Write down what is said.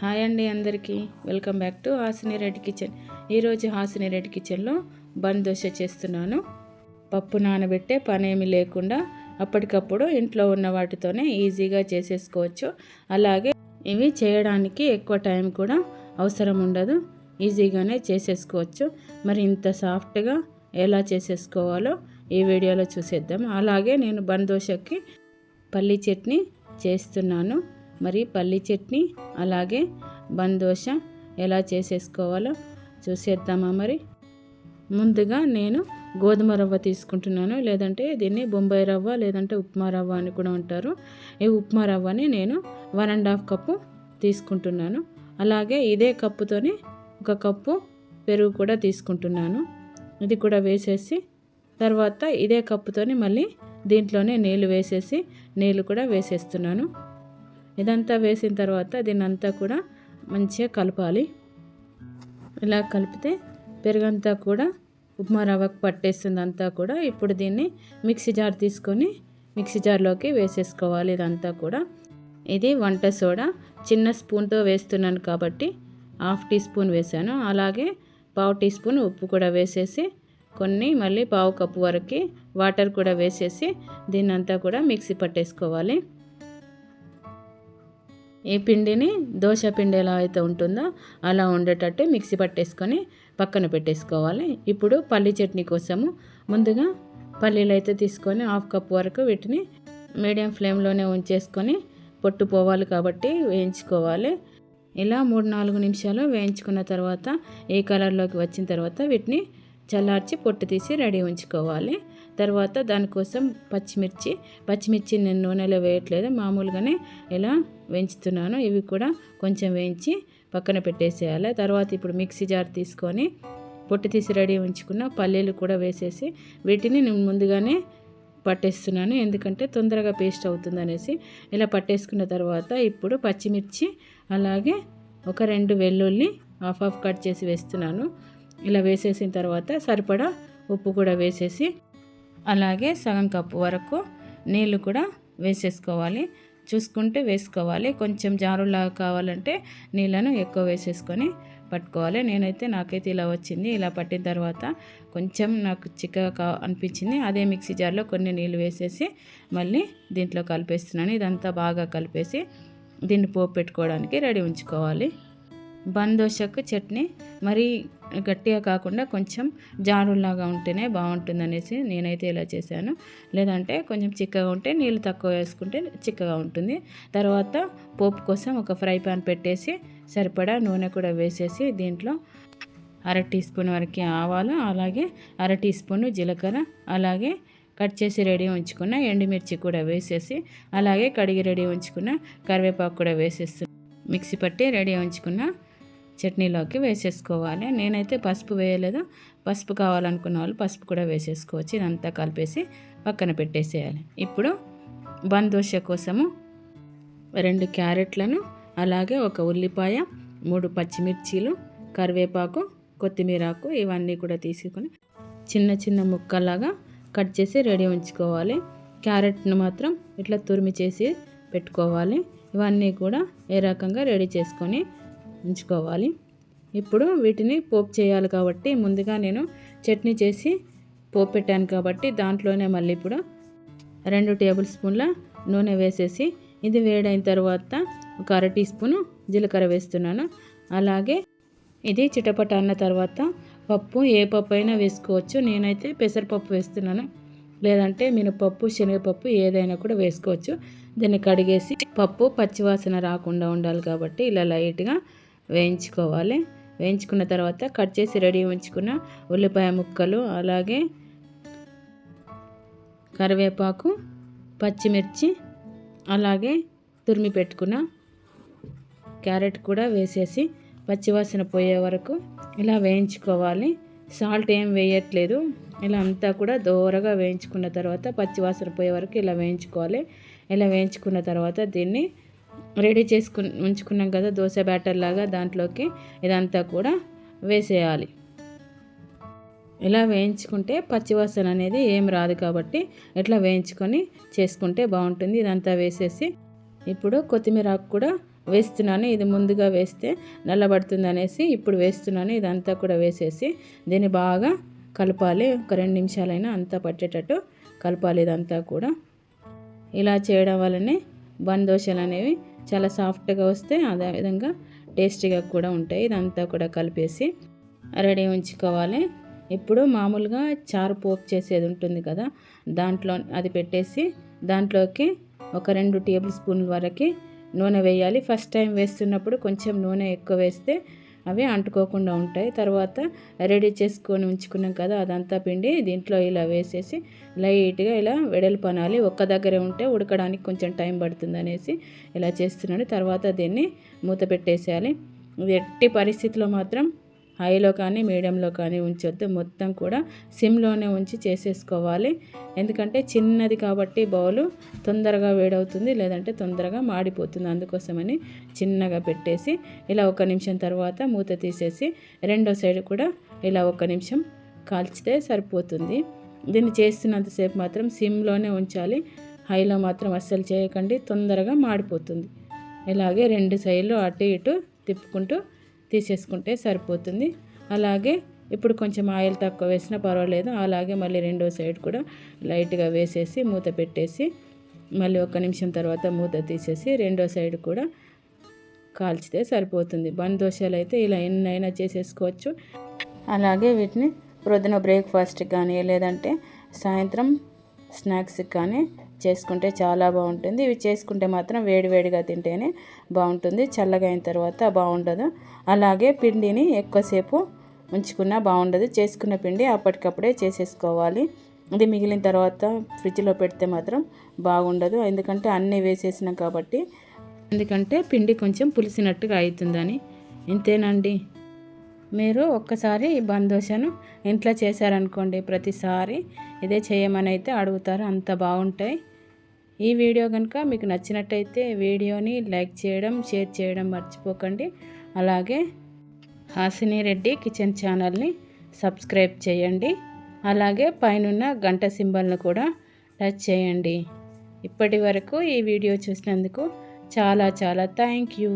Hi అండి అందరికీ. Welcome back to Hasini Reddy kitchen. ఈరోజు హాసిని రెడ్డి కిచెన్లో బన్ దోశ చేస్తున్నాను. పప్పు నానబెట్టే పనేమి లేకుండా అప్పటికప్పుడు ఇంట్లో ఉన్న వాటితోనే ఈజీగా చేసేసుకోవచ్చు. అలాగే ఇవి చేయడానికి ఎక్కువ టైం కూడా అవసరం ఉండదు. ఈజీగానే చేసేసుకోవచ్చు. మరి ఇంత సాఫ్ట్గా ఎలా చేసేసుకోవాలో ఈ వీడియోలో చూసేద్దాం. అలాగే నేను బన్ దోశకి పల్లీ చట్నీ చేస్తున్నాను. మరి పల్లి చట్నీ అలాగే బన్ దోశ ఎలా చేసేసుకోవాలో చూసేద్దామా మరి. ముందుగా నేను గోధుమ రవ్వ తీసుకుంటున్నాను. లేదంటే దీన్ని బొంబాయి రవ్వ లేదంటే ఉప్మా రవ్వ అని కూడా అంటారు ఈ ఉప్మా రవ్వని నేను వన్ అండ్ హాఫ్ కప్పు తీసుకుంటున్నాను. అలాగే ఇదే కప్పుతోని ఒక కప్పు పెరుగు కూడా తీసుకుంటున్నాను. ఇది కూడా వేసేసి తర్వాత ఇదే కప్పుతోని మళ్ళీ దీంట్లోనే నీళ్ళు వేసేసి నీళ్ళు కూడా వేసేస్తున్నాను. ఇదంతా వేసిన తర్వాత దీన్ని అంతా కూడా మంచిగా కలపాలి. ఇలా కలిపితే పెరుగంతా కూడా ఉప్మా రవ్వకు పట్టేస్తుంది అంతా కూడా ఇప్పుడు దీన్ని మిక్సీ జార్ తీసుకొని మిక్సీ జార్లోకి వేసేసుకోవాలి ఇదంతా కూడా. ఇది వంట సోడా. చిన్న స్పూన్తో వేస్తున్నాను కాబట్టి హాఫ్ టీ స్పూన్ వేసాను అలాగే పావు టీ స్పూన్ ఉప్పు కూడా వేసేసి కొన్ని మళ్ళీ పావు కప్పు వరకు వాటర్ కూడా వేసేసి దీన్నంతా కూడా మిక్సీ పట్టేసుకోవాలి. ఈ పిండిని దోశ పిండి ఎలా అయితే ఉంటుందో అలా ఉండేటట్టు మిక్సీ పట్టేసుకొని పక్కన పెట్టేసుకోవాలి. ఇప్పుడు పల్లి చట్నీ కోసము ముందుగా పల్లీలు అయితే తీసుకొని హాఫ్ కప్ వరకు వీటిని మీడియం ఫ్లేమ్లోనే ఉంచేసుకొని పొట్టు పోవాలి కాబట్టి వేయించుకోవాలి. ఇలా మూడు నాలుగు నిమిషాలు వేయించుకున్న తర్వాత ఏ కలర్లోకి వచ్చిన తర్వాత వీటిని చల్లార్చి పొట్టు తీసి రెడీ ఉంచుకోవాలి. తర్వాత దానికోసం పచ్చిమిర్చి పచ్చిమిర్చి నేను నూనెలో వేయట్లేదు మామూలుగానే ఇలా వేయించుతున్నాను. ఇవి కూడా కొంచెం వేయించి పక్కన పెట్టేసేయాలి. తర్వాత ఇప్పుడు మిక్సీ జార్ తీసుకొని పొట్టు తీసి రెడీ ఉంచుకున్న పల్లీలు కూడా వేసేసి వీటిని నేను ముందుగానే పట్టేస్తున్నాను. ఎందుకంటే తొందరగా పేస్ట్ అవుతుంది అనేసి ఇలా పట్టేసుకున్న తర్వాత ఇప్పుడు పచ్చిమిర్చి అలాగే ఒక రెండు వెల్లుల్లి హాఫ్ హాఫ్ కట్ చేసి వేస్తున్నాను. ఇలా వేసేసిన తర్వాత సరిపడా ఉప్పు కూడా వేసేసి అలాగే సగం కప్పు వరకు నీళ్ళు కూడా వేసేసుకోవాలి. చూసుకుంటే వేసుకోవాలి. కొంచెం జారులాగా కావాలంటే నీళ్ళను ఎక్కువ వేసేసుకొని పట్టుకోవాలి. నేనైతే నాకైతే ఇలా వచ్చింది. ఇలా పట్టిన తర్వాత కొంచెం నాకు చిక్కగా కా అనిపించింది. అదే మిక్సీ జార్లో కొన్ని నీళ్ళు వేసేసి మళ్ళీ దీంట్లో కలిపేస్తున్నాను. ఇదంతా బాగా కలిపేసి దీన్ని పోపు పెట్టుకోవడానికి రెడీ ఉంచుకోవాలి. బందోషకు చట్నీ మరీ గట్టిగా కాకుండా కొంచెం జారుల్లాగా ఉంటేనే బాగుంటుంది అనేసి నేనైతే ఇలా చేశాను. లేదంటే కొంచెం చిక్కగా ఉంటే నీళ్ళు తక్కువ వేసుకుంటే చిక్కగా ఉంటుంది. తర్వాత పోపు కోసం ఒక ఫ్రై పాన్ పెట్టేసి సరిపడా నూనె కూడా వేసేసి దీంట్లో అర టీ స్పూన్ వరకు ఆవాలు అలాగే అర టీ స్పూన్ జీలకర్ర అలాగే కట్ చేసి రెడీ ఉంచుకున్న ఎండుమిర్చి కూడా వేసేసి అలాగే కడిగి రెడీ ఉంచుకున్న కరివేపాకు కూడా వేసేసి మిక్సీ పట్టి రెడీ ఉంచుకున్న చట్నీలోకి వేసేసుకోవాలి. నేనైతే పసుపు వేయలేదు. పసుపు కావాలనుకున్న వాళ్ళు పసుపు కూడా వేసేసుకోవచ్చు. ఇదంతా కలిపేసి పక్కన పెట్టేసేయాలి. ఇప్పుడు బన్ దోశ కోసము రెండు క్యారెట్లను అలాగే ఒక ఉల్లిపాయ మూడు పచ్చిమిర్చీలు కరివేపాకు కొత్తిమీరాకు ఇవన్నీ కూడా తీసుకొని చిన్న చిన్న ముక్కలాగా కట్ చేసి రెడీ ఉంచుకోవాలి. క్యారెట్ను మాత్రం ఇట్లా తురిమి చేసి పెట్టుకోవాలి. ఇవన్నీ కూడా ఏ రకంగా రెడీ చేసుకొని ఉంచుకోవాలి. ఇప్పుడు వీటిని పోపు చేయాలి కాబట్టి ముందుగా నేను చట్నీ చేసి పోపు పెట్టాను కాబట్టి దాంట్లోనే మళ్ళీ ఇప్పుడు రెండు టేబుల్ స్పూన్ల నూనె వేసేసి ఇది వేడైన తర్వాత ఒక అర టీ స్పూను జీలకర్ర వేస్తున్నాను. అలాగే ఇది చిటపట అన్న తర్వాత పప్పు ఏ పప్పు అయినా వేసుకోవచ్చు. నేనైతే పెసరపప్పు వేస్తున్నాను. లేదంటే మినపప్పు శనగపప్పు ఏదైనా కూడా వేసుకోవచ్చు. దీన్ని కడిగేసి పప్పు పచ్చివాసన రాకుండా ఉండాలి కాబట్టి ఇలా లైట్గా వేయించుకోవాలి. వేయించుకున్న తర్వాత కట్ చేసి రెడీ ఉంచుకున్న ఉల్లిపాయ ముక్కలు అలాగే కరివేపాకు పచ్చిమిర్చి అలాగే తురిమి పెట్టుకున్న క్యారెట్ కూడా వేసేసి పచ్చివాసన పోయే వరకు ఇలా వేయించుకోవాలి. సాల్ట్ ఏం వేయట్లేదు. ఇలా అంతా కూడా దోరగా వేయించుకున్న తర్వాత పచ్చివాసన పోయే వరకు ఇలా వేయించుకోవాలి. ఇలా వేయించుకున్న తర్వాత దీన్ని రెడీ చేసుకు ఉంచుకున్నాం కదా దోశ బ్యాటర్ లాగా దాంట్లోకి ఇదంతా కూడా వేసేయాలి. ఇలా వేయించుకుంటే పచ్చివాసన అనేది ఏం రాదు కాబట్టి ఇట్లా వేయించుకొని చేసుకుంటే బాగుంటుంది. ఇదంతా వేసేసి ఇప్పుడు కొత్తిమీర ఆకు కూడా వేస్తున్నాను. ఇది ముందుగా వేస్తే నల్లబడుతుంది అనేసి ఇప్పుడు వేస్తున్నాను. ఇదంతా కూడా వేసేసి దీన్ని బాగా కలపాలి. ఒక రెండు నిమిషాలైనా అంతా పట్టేటట్టు కలపాలి ఇదంతా కూడా. ఇలా చేయడం వల్లనే బన్ దోశలు అనేవి చాలా సాఫ్ట్గా వస్తే అదేవిధంగా టేస్టీగా కూడా ఉంటాయి. ఇదంతా కూడా కలిపేసి రెడీ ఉంచుకోవాలి. ఇప్పుడు మామూలుగా చారు పోపు చేసేది ఉంటుంది కదా దాంట్లో అది పెట్టేసి దాంట్లోకి ఒక రెండు టేబుల్ స్పూన్ల వరకు నూనె వేయాలి. ఫస్ట్ టైం వేస్తున్నప్పుడు కొంచెం నూనె ఎక్కువ వేస్తే అవి అంటుకోకుండా ఉంటాయి. తర్వాత రెడీ చేసుకొని ఉంచుకున్నాం కదా అదంతా పిండి దీంట్లో ఇలా వేసేసి లైట్గా ఇలా వెడల్పనాలి. ఒక్క దగ్గరే ఉంటే ఉడకడానికి కొంచెం టైం పడుతుంది అనేసి ఇలా చేస్తున్నాను. తర్వాత దీన్ని మూత పెట్టేసేయాలి. ఎట్టి పరిస్థితిలో మాత్రం హైలో కానీ మీడియంలో కానీ ఉంచొద్దు. మొత్తం కూడా సిమ్లోనే ఉంచి చేసేసుకోవాలి. ఎందుకంటే చిన్నది కాబట్టి బౌలు తొందరగా వేడవుతుంది లేదంటే తొందరగా మాడిపోతుంది. అందుకోసమని చిన్నగా పెట్టేసి ఇలా ఒక నిమిషం తర్వాత మూత తీసేసి రెండో సైడ్ కూడా ఇలా ఒక నిమిషం కాల్చితే సరిపోతుంది. దీన్ని చేస్తున్నంతసేపు మాత్రం సిమ్లోనే ఉంచాలి. హైలో మాత్రం అస్సలు చేయకండి తొందరగా మాడిపోతుంది. ఇలాగే రెండు సైడ్లు అటు ఇటు తిప్పుకుంటూ తీసేసుకుంటే సరిపోతుంది. అలాగే ఇప్పుడు కొంచెం ఆయిల్ తక్కువ వేసినా పర్వాలేదు. అలాగే మళ్ళీ రెండో సైడ్ కూడా లైట్గా వేసేసి మూత పెట్టేసి మళ్ళీ ఒక నిమిషం తర్వాత మూత తీసేసి రెండో సైడ్ కూడా కాల్చితే సరిపోతుంది. బన్ దోశలు అయితే ఇలా ఎన్నైనా చేసేసుకోవచ్చు. అలాగే వీటిని ప్రొద్దున బ్రేక్ఫాస్ట్ కానీ లేదంటే సాయంత్రం స్నాక్స్కి కానీ చేసుకుంటే చాలా బాగుంటుంది. ఇవి చేసుకుంటే మాత్రం వేడివేడిగా తింటేనే బాగుంటుంది. చల్లగా అయిన తర్వాత బాగుండదు. అలాగే పిండిని ఎక్కువసేపు ఉంచుకున్నా బాగుండదు. చేసుకున్న పిండి అప్పటికప్పుడే చేసేసుకోవాలి. ఇది మిగిలిన తర్వాత ఫ్రిడ్జ్లో పెడితే మాత్రం బాగుండదు. ఎందుకంటే అన్నీ వేసేసినాం కాబట్టి. ఎందుకంటే పిండి కొంచెం పులిసినట్టుగా అవుతుందని ఇంతేనండి. మీరు ఒక్కసారి ఈ బందోషను ఇంట్లో చేశారనుకోండి ప్రతిసారి ఇదే చేయమని అయితే అడుగుతారు అంత బాగుంటాయి. ఈ వీడియో కనుక మీకు నచ్చినట్టయితే వీడియోని లైక్ చేయడం షేర్ చేయడం మర్చిపోకండి. అలాగే హాసిని రెడ్డి కిచెన్ ఛానల్ని సబ్స్క్రైబ్ చేయండి. అలాగే పైనున్న గంట సింబల్ను కూడా టచ్ చేయండి. ఇప్పటి వరకు ఈ వీడియో చూసినందుకు చాలా చాలా థ్యాంక్ యూ.